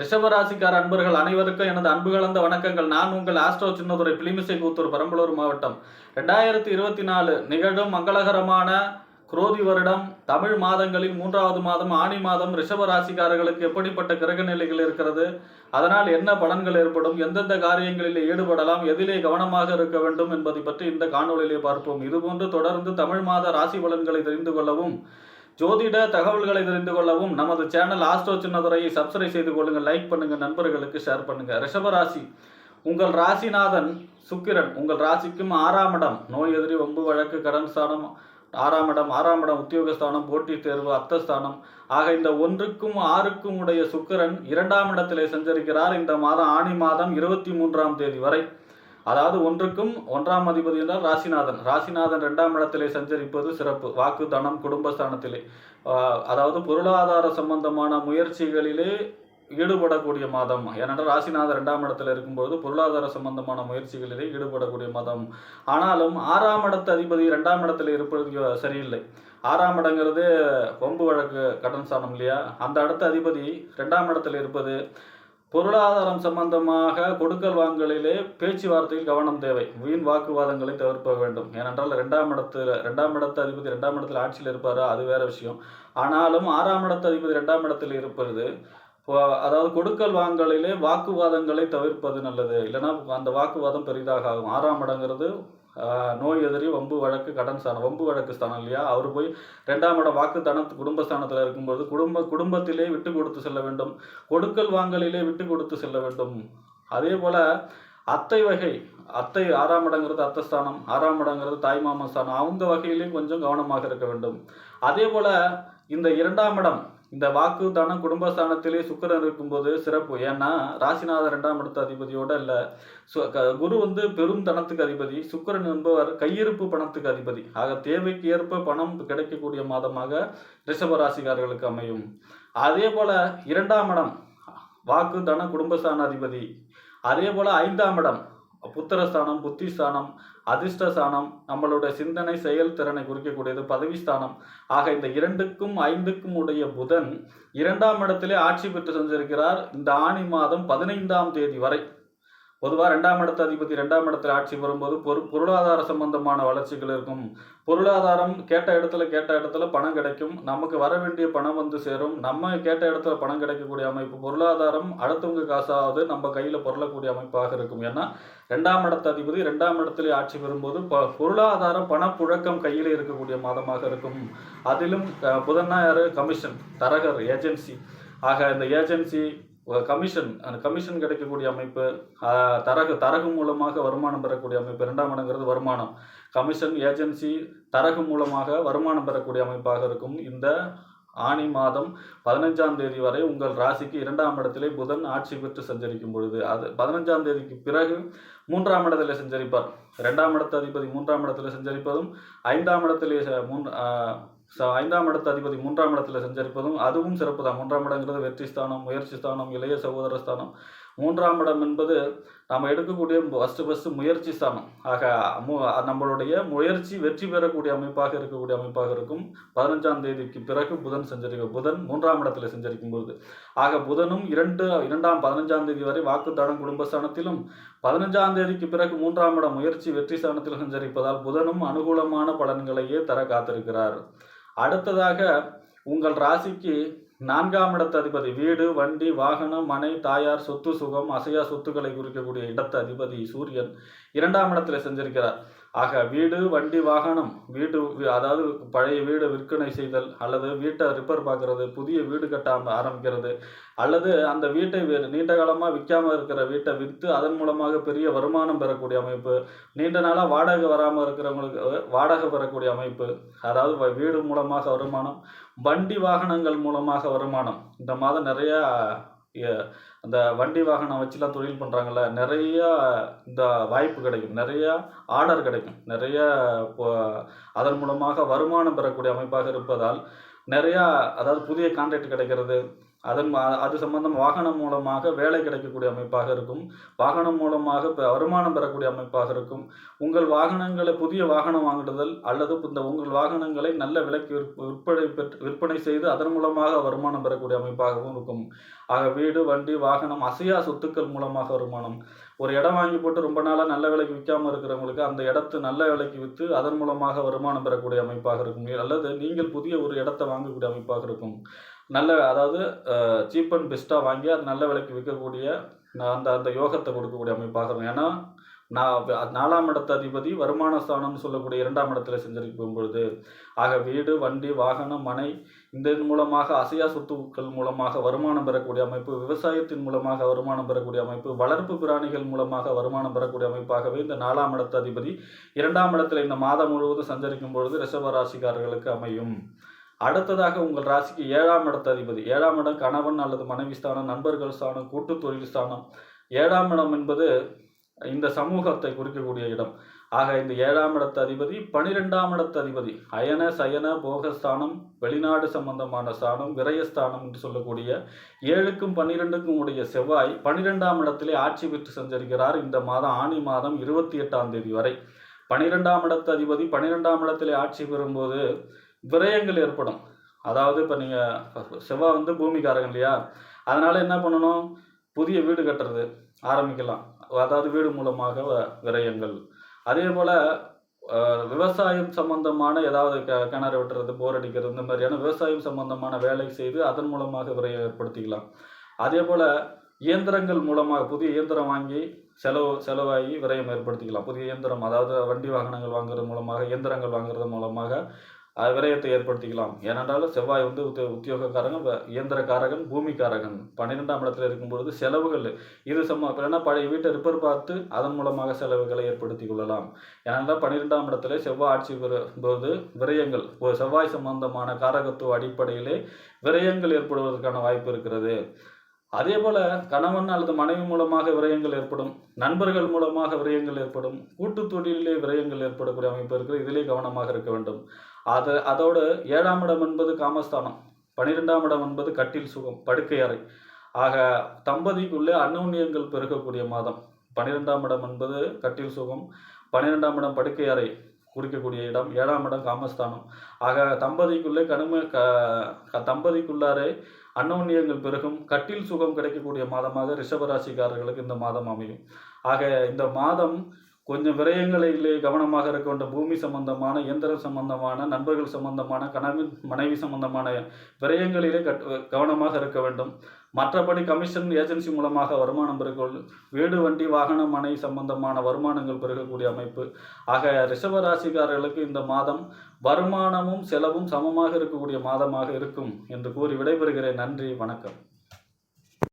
ரிஷபராசிக்கார அன்பர்கள் அனைவருக்கும் எனது அன்பு கலந்த வணக்கங்கள். நான் உங்கள் ஆஸ்ட்ரோ சின்னதுரை பிலிமிசை கூத்தூர் பெரம்பலூர் மாவட்டம். ரெண்டாயிரத்தி இருபத்தி நாலு நிகழும் மங்களகரமான குரோதி வருடம். தமிழ் மாதங்களில் மூன்றாவது மாதம் ஆணி மாதம் ரிஷபராசிக்காரர்களுக்கு எப்படிப்பட்ட கிரக நிலைகள் இருக்கிறது? அதனால் என்ன பலன்கள் ஏற்படும்? எந்தெந்த காரியங்களில் ஈடுபடலாம்? எதிலே கவனமாக இருக்க வேண்டும் என்பதை பற்றி இந்த காணொளியிலே பார்ப்போம். இதுபோன்று தொடர்ந்து தமிழ் மாத ராசி பலன்களை தெரிந்து கொள்ளவும் ஜோதிட தகவல்களை தெரிந்து கொள்ளவும் நமது சேனல் ஆஸ்ட்ரோ சின்னதுரையை சப்ஸ்கிரைப் செய்து கொள்ளுங்கள் லைக் பண்ணுங்க நண்பர்களுக்கு ஷேர் பண்ணுங்க. ரிஷபராசி உங்கள் ராசிநாதன் சுக்கிரன் உங்கள் ராசிக்கும் ஆறாம் இடம். நோய் எதிரி ஒம்பு வழக்கு கடன் ஸ்தானம் ஆறாம் இடம் ஆறாம் இடம் உத்தியோகஸ்தானம் போட்டித் தேர்வு அர்த்தஸ்தானம் ஆக இந்த ஒன்றுக்கும் ஆறுக்கும் உடைய சுக்கிரன் இரண்டாம் இடத்திலே சஞ்சரிக்கிறார். இந்த மாதம் ஆணி மாதம் இருபத்தி மூன்றாம் தேதி வரை. அதாவது ஒன்றுக்கும் ஒன்றாம் அதிபதி என்றால் ராசிநாதன். ராசிநாதன் இரண்டாம் இடத்திலே சஞ்சரிப்பது சிறப்பு. வாக்கு தனம் குடும்பஸ்தானத்திலே. அதாவது பொருளாதார சம்பந்தமான முயற்சிகளிலே ஈடுபடக்கூடிய மாதம். ஏனென்றால் ராசிநாதன் இரண்டாம் இடத்துல இருக்கும்பொழுது பொருளாதார சம்பந்தமான முயற்சிகளிலே ஈடுபடக்கூடிய மாதம். ஆனாலும் ஆறாம் இடத்து அதிபதி இரண்டாம் இடத்துல இருப்பது சரியில்லை. ஆறாம் இடங்கிறது கொம்பு வழக்கு கடன் ஸ்தானம் இல்லையா? அந்த இடத்து அதிபதி ரெண்டாம் இடத்துல இருப்பது பொருளாதாரம் சம்பந்தமாக கொடுக்கல் வாங்கலிலே பேச்சுவார்த்தையில் கவனம் தேவை. வீண் வாக்குவாதங்களை தவிர்க்க வேண்டும். ஏனென்றால் ரெண்டாம் இடத்துல ரெண்டாம் இடத்து அதிபதி ரெண்டாம் இடத்துல ஆட்சியில் இருப்பார்? அது வேற விஷயம். ஆனாலும் ஆறாம் இடத்து அதிபதி ரெண்டாம் இடத்தில் இருப்பது அதாவது கொடுக்கல் வாங்கலிலே வாக்குவாதங்களை தவிர்ப்பது நல்லது. இல்லைன்னா அந்த வாக்குவாதம் பெரிதாக ஆகும். ஆறாம் இடங்கிறது நோய் எதிரி வம்பு வழக்கு கடன் ஸ்தானம் வம்பு வழக்கு ஸ்தானம் இல்லையா? அவர் போய் ரெண்டாம் இடம் வாக்கு தனத்து குடும்பஸ்தானத்தில் இருக்கும்போது குடும்ப குடும்பத்திலே விட்டு கொடுத்து செல்ல வேண்டும். கொடுக்கல் வாங்கலிலே விட்டு கொடுத்து செல்ல வேண்டும். அதே போல் அத்தை வகை அத்தை ஆறாம் இடங்கிறது அத்தஸ்தானம் ஆறாம் இடங்கிறது தாய்மாமன் ஸ்தானம். அவங்க வகையிலையும் கொஞ்சம் கவனமாக இருக்க வேண்டும். அதே போல் இந்த இரண்டாம் இடம் இந்த வாக்கு தானம் குடும்பஸ்தானத்திலே சுக்கரன் இருக்கும்போது சிறப்பு. ஏன்னா ராசிநாதன் இரண்டாம் இடத்து அதிபதியோட இல்லை. குரு வந்து பெரும் தனத்துக்கு அதிபதி சுக்கிரன் என்பவர் கையிருப்பு பணத்துக்கு அதிபதி. ஆக தேவைக்கு ஏற்ப பணம் கிடைக்கக்கூடிய மாதமாக ரிஷப ராசிக்காரர்களுக்கு அமையும். அதே போல இரண்டாம் இடம் வாக்கு தன குடும்பஸ்தான அதிபதி. அதே போல ஐந்தாம் இடம் புத்திரஸ்தானம் புத்திஸ்தானம் அதிர்ஷ்டஸ்தானம் நம்மளுடைய சிந்தனை செயல்திறனை குறிக்கக்கூடியது பதவிஸ்தானம். ஆக இந்த இரண்டுக்கும் ஐந்துக்கும் உடைய புதன் இரண்டாம் இடத்திலே ஆட்சி பெற்று சென்றிருக்கிறார். இந்த ஆணி மாதம் பதினைந்தாம் தேதி வரை. பொதுவாக ரெண்டாம் இடத்து அதிபதி ரெண்டாம் இடத்துல ஆட்சி வரும்போது பொரு பொருளாதார சம்பந்தமான வளர்ச்சிகள் இருக்கும். பொருளாதாரம் கேட்ட இடத்துல கேட்ட இடத்துல பணம் கிடைக்கும். நமக்கு வர வேண்டிய பணம் வந்து சேரும். நம்ம கேட்ட இடத்துல பணம் கிடைக்கக்கூடிய அமைப்பு பொருளாதாரம் அடுத்தவங்க காசாவது நம்ம கையில் பொருளக்கூடிய அமைப்பாக இருக்கும். ஏன்னா ரெண்டாம் இடத்து அதிபதி ரெண்டாம் இடத்துல ஆட்சி பெறும்போது ப பொருளாதாரம் பணப்புழக்கம் கையில் இருக்கக்கூடிய மாதமாக இருக்கும். அதிலும் அஹ், கமிஷன் தரகர் ஏஜென்சி. ஆக இந்த ஏஜென்சி கமிஷன் அந்த கமிஷன் கிடைக்கக்கூடிய அமைப்பு தரகு தரகு மூலமாக வருமானம் பெறக்கூடிய அமைப்பு இரண்டாம் இடங்கிறது வருமானம். கமிஷன் ஏஜென்சி தரகு மூலமாக வருமானம் பெறக்கூடிய அமைப்பாக இருக்கும். இந்த ஆணி மாதம் பதினஞ்சாம் தேதி வரை உங்கள் ராசிக்கு இரண்டாம் இடத்திலே புதன் ஆட்சி பெற்று சஞ்சரிக்கும் பொழுது அது பதினஞ்சாம் தேதிக்கு பிறகு மூன்றாம் இடத்திலே சஞ்சரிப்பார். இரண்டாம் இடத்து அதிபதி மூன்றாம் இடத்திலே சஞ்சரிப்பதும் ஐந்தாம் இடத்திலே மூன்று ஸோ ஐந்தாம் இடத்து அதிபதி மூன்றாம் இடத்துல சஞ்சரிப்பதும் அதுவும் சிறப்பு தான். மூன்றாம் இடங்கிறது வெற்றி ஸ்தானம் முயற்சி ஸ்தானம் இளைய சகோதர ஸ்தானம். மூன்றாம் இடம் என்பது நாம் எடுக்கக்கூடிய ஃபஸ்ட்டு ஃபஸ்ட்டு முயற்சி ஸ்தானம். ஆக மு- நம்மளுடைய முயற்சி வெற்றி பெறக்கூடிய அமைப்பாக இருக்கக்கூடிய அமைப்பாக இருக்கும். பதினஞ்சாம் தேதிக்கு பிறகு புதன் சஞ்சரிக்கும் புதன் மூன்றாம் இடத்துல சஞ்சரிக்கும் பொழுது. ஆக புதனும் இரண்டு இரண்டாம் பதினஞ்சாம் தேதி வரை வாக்குத்தானம் குடும்பஸ்தானத்திலும் பதினஞ்சாம் தேதிக்கு பிறகு மூன்றாம் இடம் முயற்சி வெற்றி ஸ்தானத்தில் சஞ்சரிப்பதால் புதனும் அனுகூலமான பலன்களையே தர காத்திருக்கிறார். அடுத்ததாக உங்கள் ராசிக்கு நான்காம் இடத்து அதிபதி வீடு வண்டி வாகனம் மனை தாயார் சொத்து சுகம் அசையா சொத்துக்களை குறிக்கக்கூடிய இடத்து அதிபதி சூரியன் இரண்டாம் இடத்துல செஞ்சிருக்கிறார் ஆக வீடு வண்டி வாகனம் வீடு அதாவது பழைய வீடு விற்பனை செய்தல் அல்லது வீட்டை ரிப்பேர் பார்க்கறது புதிய வீடு கட்ட ஆரம்பிக்கிறது அல்லது அந்த வீட்டை வி- நீண்ட காலமாக விற்காமல் இருக்கிற வீட்டை விற்று அதன் மூலமாக பெரிய வருமானம் பெறக்கூடிய அமைப்பு நீண்ட நாளாக வாடகை வராமல் இருக்கிறவங்களுக்கு வாடகை பெறக்கூடிய அமைப்பு அதாவது வீடு மூலமாக வருமானம் வண்டி வாகனங்கள் மூலமாக வருமானம். இந்த மாதம் நிறையா அந்த வண்டி வாகனம் வச்சுலாம் தொழில் பண்ணுறாங்கல்ல நிறையா இந்த வாய்ப்பு கிடைக்கும். நிறையா ஆர்டர் கிடைக்கும். நிறைய இப்போ அதன் மூலமாக வருமானம் பெறக்கூடிய அமைப்பாக இருப்பதால் நிறையா அதாவது புதிய கான்ட்ராக்ட் கிடைக்கிறது அதன் அது சம்பந்தம் வாகனம் மூலமாக வேலை கிடைக்கக்கூடிய அமைப்பாக இருக்கும். வாகனம் மூலமாக வருமானம் பெறக்கூடிய அமைப்பாக இருக்கும். உங்கள் வாகனங்களை புதிய வாகனம் வாங்குதல் அல்லது இந்த உங்கள் வாகனங்களை நல்ல விலைக்கு விற்பனை பெற்று விற்பனை செய்து அதன் மூலமாக வருமானம் பெறக்கூடிய அமைப்பாகவும் இருக்கும். ஆக வீடு வண்டி வாகனம் அசையா சொத்துக்கள் மூலமாக வருமானம். ஒரு இடம் வாங்கி போட்டு ரொம்ப நாளாக நல்ல விலைக்கு விற்காம இருக்கிறவங்களுக்கு அந்த இடத்து நல்ல விலைக்கு விற்று அதன் மூலமாக வருமானம் பெறக்கூடிய அமைப்பாக இருக்கும். அல்லது நீங்கள் புதிய ஒரு இடத்தை வாங்கக்கூடிய அமைப்பாக இருக்கும். நல்ல அதாவது சீப் அண்ட் பெஸ்ட்டாக வாங்கி அது நல்ல விலைக்கு விற்கக்கூடிய அந்த அந்த யோகத்தை கொடுக்கக்கூடிய அமைப்பாக இருக்கும். ஏன்னா நான் நாலாம் இடத்த அதிபதி வருமான ஸ்தானம்னு சொல்லக்கூடிய இரண்டாம் இடத்துல செஞ்சிருக்கும் பொழுது ஆக வீடு வண்டி வாகனம் மனை இந்த மூலமாக அசையா சொத்துக்கள் மூலமாக வருமானம் பெறக்கூடிய அமைப்பு விவசாயத்தின் மூலமாக வருமானம் பெறக்கூடிய அமைப்பு வளர்ப்பு பிராணிகள் மூலமாக வருமானம் பெறக்கூடிய அமைப்பாகவே இந்த நாலாம் இடத்த அதிபதி இரண்டாம் இடத்துல இந்த மாதம் முழுவதும் சஞ்சரிக்கும் பொழுது ரிஷபராசிக்காரர்களுக்கு அமையும். அடுத்ததாக உங்கள் ராசிக்கு ஏழாம் இடத்த அதிபதி. ஏழாம் இடம் கணவன் அல்லது மனைவி ஸ்தானம் நண்பர்கள் ஸ்தானம் கூட்டு தொழில் ஸ்தானம். ஏழாம் இடம் என்பது இந்த சமூகத்தை குறிக்கக்கூடிய இடம். ஆக இந்த ஏழாம் இடத்த அதிபதி பனிரெண்டாம் இடத்த அதிபதி. அயன சயன போகஸ்தானம் வெளிநாடு சம்பந்தமான ஸ்தானம் விரயஸ்தானம் என்று சொல்லக்கூடிய ஏழுக்கும் பன்னிரெண்டுக்கும் உடைய செவ்வாய் பனிரெண்டாம் இடத்திலே ஆட்சி பெற்று சென்றிருக்கிறார் இந்த மாதம் ஆணி மாதம் இருபத்தி எட்டாம் தேதி வரை. பனிரெண்டாம் இடத்த அதிபதி பனிரெண்டாம் இடத்திலே ஆட்சி பெறும்போது விரயங்கள் ஏற்படும். அதாவது இப்போ நீங்கள் செவ்வாய் வந்து பூமிக்காரங்க இல்லையா? அதனால் என்ன பண்ணணும்? புதிய வீடு கட்டுறது ஆரம்பிக்கலாம். அதாவது வீடு மூலமாக வ- விரயங்கள். அதே போல் விவசாயம் சம்பந்தமான ஏதாவது க கிணறு வெட்டுறது போர் அடிக்கிறது இந்த மாதிரியான விவசாயம் சம்பந்தமான வேலை செய்து அதன் மூலமாக விரயம் ஏற்படுத்திக்கலாம். அதே போல் இயந்திரங்கள் மூலமாக புதிய இயந்திரம் வாங்கி செலவு செலவாகி விரயம் ஏற்படுத்திக்கலாம். புதிய இயந்திரம் அதாவது வண்டி வாகனங்கள் வாங்குறது மூலமாக இயந்திரங்கள் வாங்குறது மூலமாக விரயத்தை ஏற்படுத்திக்கலாம். ஏனென்றாலும் செவ்வாய் வந்து உத்திய உத்தியோகக்காரகன் வ- இயந்திரக்காரகன் பூமிக்காரகன். பன்னிரெண்டாம் இடத்துல இருக்கும்பொழுது செலவுகள் இது சம்ம ஏன்னா பழைய வீட்டை ரிப்பேர் பார்த்து அதன் மூலமாக செலவுகளை ஏற்படுத்தி கொள்ளலாம். ஏனென்றால் பன்னிரெண்டாம் இடத்துல செவ்வாய் ஆட்சி பெறும்போது விரயங்கள் ஒரு செவ்வாய் சம்பந்தமான காரகத்துவ அடிப்படையிலே விரயங்கள் ஏற்படுவதற்கான வாய்ப்பு இருக்கிறது. அதே போல கணவன் அல்லது மனைவி மூலமாக விரயங்கள் ஏற்படும் நண்பர்கள் மூலமாக விரயங்கள் ஏற்படும் கூட்டு தொழிலிலே விரயங்கள் ஏற்படக்கூடிய அமைப்பு இருக்குது இதிலே கவனமாக இருக்க வேண்டும். அது அதோடு ஏழாம் இடம் என்பது காமஸ்தானம் பனிரெண்டாம் இடம் என்பது கட்டில் சுகம் படுக்கை அறை. ஆக தம்பதிக்குள்ளே அன்னோன்யங்கள் பெருகக்கூடிய மாதம். பன்னிரெண்டாம் இடம் என்பது கட்டில் சுகம் பன்னிரெண்டாம் இடம் படுக்கை அறை. குறிக்கக்கூடிய இடம் ஏழாம் இடம் காமஸ்தானம். ஆக தம்பதிக்குள்ளே கடுமை க தம்பதிக்குள்ளாரே அன்னோன்யங்கள் பெருகும். கட்டில் சுகம் கிடைக்கக்கூடிய மாதமாக ரிஷபராசிக்காரர்களுக்கு இந்த மாதம் அமையும். ஆக இந்த மாதம் கொஞ்சம் விரயங்களிலே கவனமாக இருக்க வேண்டும். பூமி சம்பந்தமான இயந்திரம் சம்பந்தமான நண்பர்கள் சம்பந்தமான கணவன் மனைவி சம்பந்தமான விரயங்களிலே கட் கவனமாக இருக்க வேண்டும். மற்றபடி கமிஷன் ஏஜென்சி மூலமாக வருமானம் பெருகொள் வீடு வண்டி வாகனம் மனை சம்பந்தமான வருமானங்கள் பெருகக்கூடிய அமைப்பு. ஆக ரிஷப ராசிக்காரர்களுக்கு இந்த மாதம் வருமானமும் செலவும் சமமாக இருக்கக்கூடிய மாதமாக இருக்கும் என்று கூறி விடைபெறுகிறேன். நன்றி வணக்கம்.